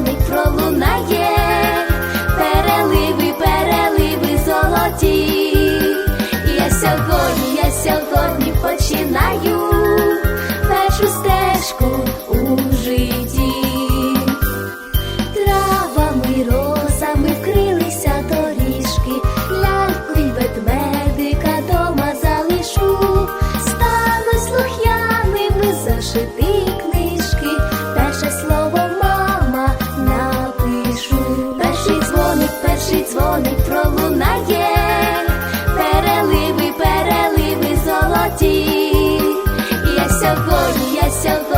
Make Pro. Сьогодні, я сьогодні починаю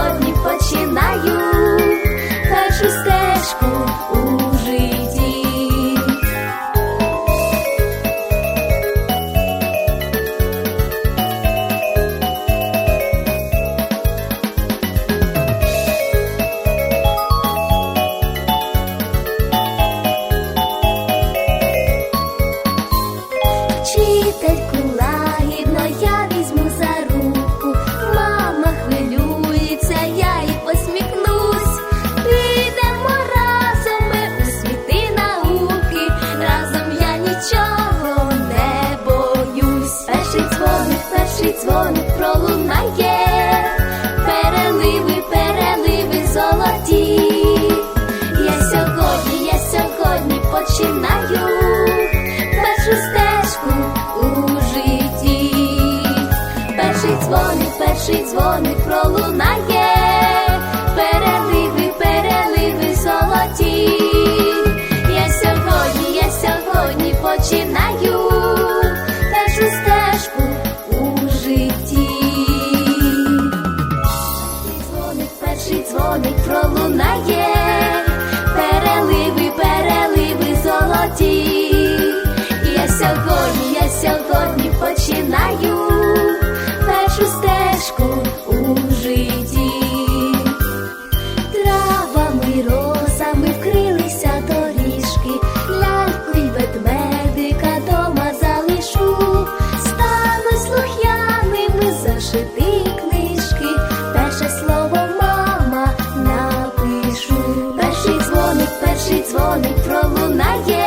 Перший дзвоник, перший дзвоник пролунає. Переливи, переливи золоті. Я сьогодні, я сьогодні починаю першу стежку у житті. Перший дзвоник, перший дзвоник пролунає, переливи, переливи золоті. Дзвоник, перший дзвоник пролунає,